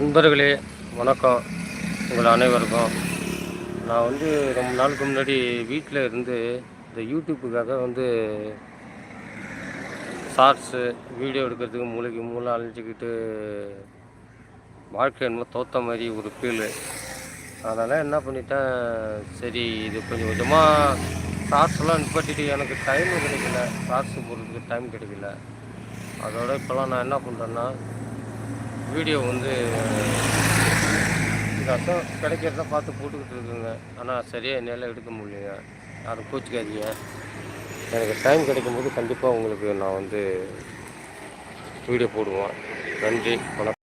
நண்பர்களே வணக்கம். உங்கள் அனைவருக்கும். நான் வந்து ரொம்ப நாளுக்கு முன்னாடி வீட்டில் இருந்து இந்த யூடியூப்புக்காக வந்து ஷார்ட்ஸு வீடியோ எடுக்கிறதுக்கு மூளைக்கு மூளை அழிஞ்சிக்கிட்டு வாழ்க்கை என்னமோ தோத்த மாதிரி ஒரு ஃபீலு அதனால் என்ன பண்ணிட்டேன் சரி இது கொஞ்சம் கொஞ்சமாக ஷார்ட்ஸ்லாம் நிப்பாட்டிட்டு எனக்கு டைம் கிடைக்கல. ஷார்ட்ஸ் போடுறதுக்கு டைம் கிடைக்கல. அதோட இப்போலாம் நான் என்ன பண்ணுறேன்னா வீடியோ வந்து ரசம் கிடைக்கிறத பார்த்து போட்டுக்கிட்டு இருக்குங்க. ஆனால் சரியாக என்னால் எடுக்க முடியலைங்க. யாரும் கோச்சிக்காதீங்க. எனக்கு டைம் கிடைக்கும்போது கண்டிப்பாக உங்களுக்கு நான் வந்து வீடியோ போடுவேன். நன்றி வணக்கம்.